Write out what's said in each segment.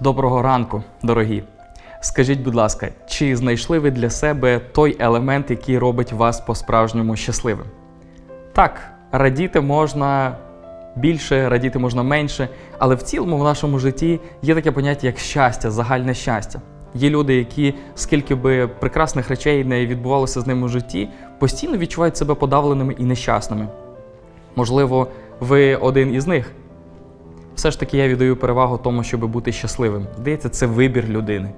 Доброго ранку, дорогі. Скажіть, будь ласка, чи знайшли ви для себе той елемент, який робить вас по-справжньому щасливим? Так, радіти можна більше, радіти можна менше, але в цілому в нашому житті є таке поняття, як щастя, загальне щастя. Є люди, які, скільки би прекрасних речей не відбувалося з ними в житті, постійно відчувають себе подавленими і нещасними. Можливо, ви один із них. Все ж таки я віддаю перевагу тому, щоб бути щасливим. Здається, це вибір людини.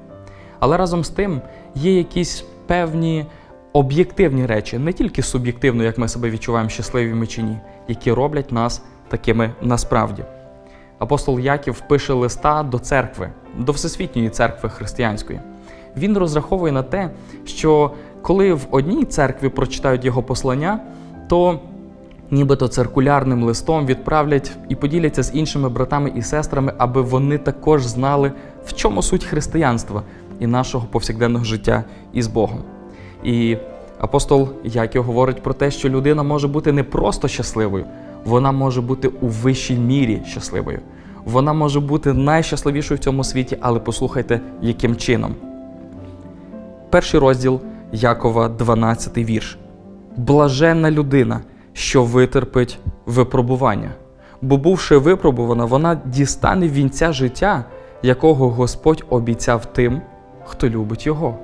Але разом з тим є якісь певні об'єктивні речі, не тільки суб'єктивно, як ми себе відчуваємо щасливими чи ні, які роблять нас такими насправді. Апостол Яків пише листа до церкви, до Всесвітньої церкви християнської. Він розраховує на те, що коли в одній церкві прочитають його послання, то нібито циркулярним листом відправлять і поділяться з іншими братами і сестрами, аби вони також знали, в чому суть християнства і нашого повсякденного життя із Богом. І апостол Яків говорить про те, що людина може бути не просто щасливою, вона може бути у вищій мірі щасливою. Вона може бути найщасливішою в цьому світі, але послухайте, яким чином. Перший розділ Якова, 12 вірш. Блаженна людина, що витерпить випробування. Бо, бувши випробувана, вона дістане вінця життя, якого Господь обіцяв тим, хто любить його.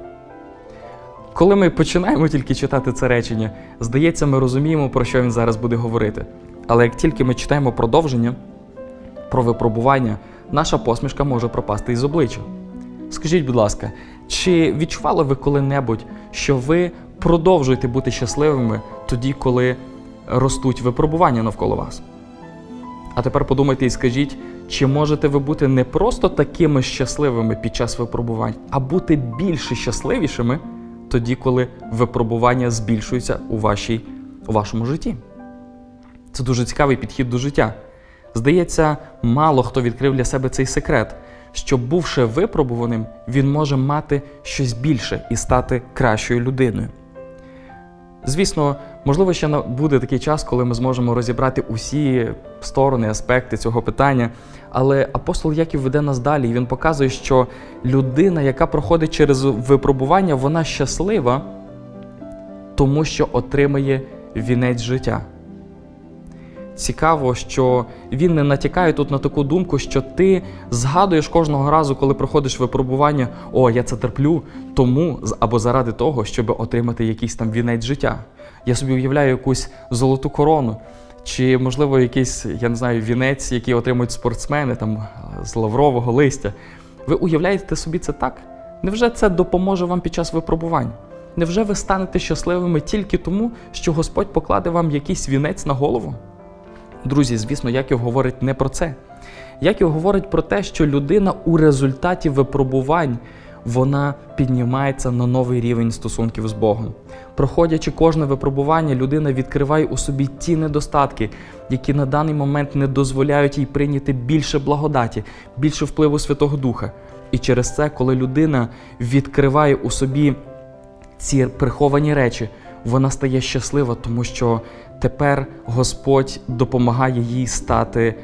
Коли ми починаємо тільки читати це речення, здається, ми розуміємо, про що він зараз буде говорити. Але як тільки ми читаємо продовження про випробування, наша посмішка може пропасти із обличчя. Скажіть, будь ласка, чи відчували ви коли-небудь, що ви продовжуєте бути щасливими тоді, коли ростуть випробування навколо вас? А тепер подумайте і скажіть, чи можете ви бути не просто такими щасливими під час випробувань, а бути більше щасливішими тоді, коли випробування збільшуються у, вашій, у вашому житті? Це дуже цікавий підхід до життя. Здається, мало хто відкрив для себе цей секрет, що, бувши випробуваним, він може мати щось більше і стати кращою людиною. Звісно, можливо, ще буде такий час, коли ми зможемо розібрати усі сторони, аспекти цього питання. Але апостол Яків веде нас далі, і він показує, що людина, яка проходить через випробування, вона щаслива, тому що отримає вінець життя. Цікаво, що він не натякає тут на таку думку, що ти згадуєш кожного разу, коли проходиш випробування, о, я це терплю, тому або заради того, щоб отримати якийсь там вінець життя. Я собі уявляю якусь золоту корону, чи, можливо, якийсь, я не знаю, вінець, який отримують спортсмени там з лаврового листя. Ви уявляєте собі це так? Невже це допоможе вам під час випробувань? Невже ви станете щасливими тільки тому, що Господь покладе вам якийсь вінець на голову? Друзі, звісно, Яків говорить не про це. Яків говорить про те, що людина у результаті випробувань вона піднімається на новий рівень стосунків з Богом. Проходячи кожне випробування, людина відкриває у собі ті недостатки, які на даний момент не дозволяють їй прийняти більше благодаті, більше впливу Святого Духа. І через це, коли людина відкриває у собі ці приховані речі, вона стає щаслива, тому що тепер Господь допомагає їй стати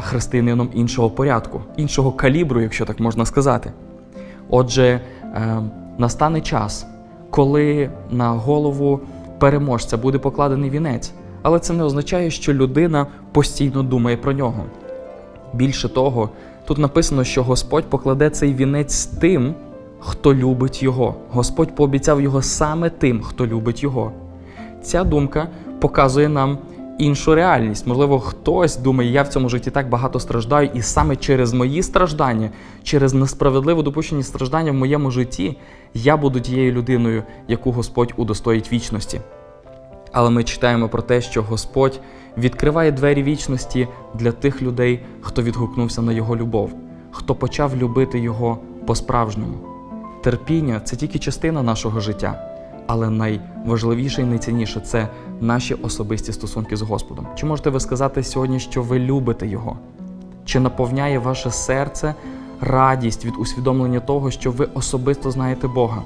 християнином іншого порядку, іншого калібру, якщо так можна сказати. Отже, е, настане час, коли на голову переможця буде покладений вінець, але це не означає, що людина постійно думає про нього. Більше того, тут написано, що Господь покладе цей вінець тим, хто любить його. Господь пообіцяв його саме тим, хто любить його. Ця думка показує нам іншу реальність. Можливо, хтось думає, я в цьому житті так багато страждаю, і саме через мої страждання, через несправедливо допущені страждання в моєму житті, я буду тією людиною, яку Господь удостоїть вічності. Але ми читаємо про те, що Господь відкриває двері вічності для тих людей, хто відгукнувся на Його любов, хто почав любити Його по-справжньому. Терпіння це тільки частина нашого життя, але найважливіше і найцінніше це наші особисті стосунки з Господом. Чи можете ви сказати сьогодні, що ви любите Його? Чи наповняє ваше серце радість від усвідомлення того, що ви особисто знаєте Бога?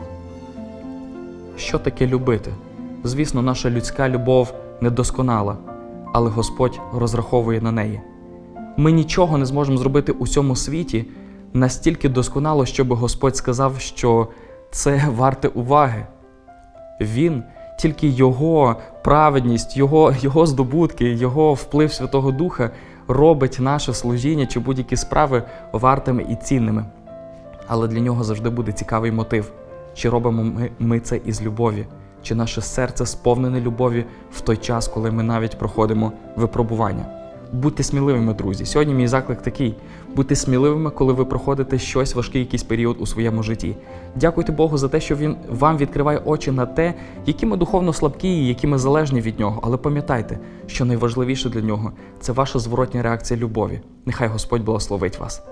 Що таке любити? Звісно, наша людська любов недосконала, але Господь розраховує на неї. Ми нічого не зможемо зробити у цьому світі, настільки досконало, щоб Господь сказав, що це варте уваги. Він, тільки Його праведність, Його, Його здобутки, Його вплив Святого Духа робить наше служіння чи будь-які справи вартими і цінними. Але для нього завжди буде цікавий мотив, чи робимо ми, ми це із любові, чи наше серце сповнене любові в той час, коли ми навіть проходимо випробування. Будьте сміливими, друзі. Сьогодні мій заклик такий: будьте сміливими, коли ви проходите щось важкий якийсь період у своєму житті. Дякуйте Богу за те, що Він вам відкриває очі на те, які ми духовно слабкі і які ми залежні від нього. Але пам'ятайте, що найважливіше для нього це ваша зворотня реакція любові. Нехай Господь благословить вас.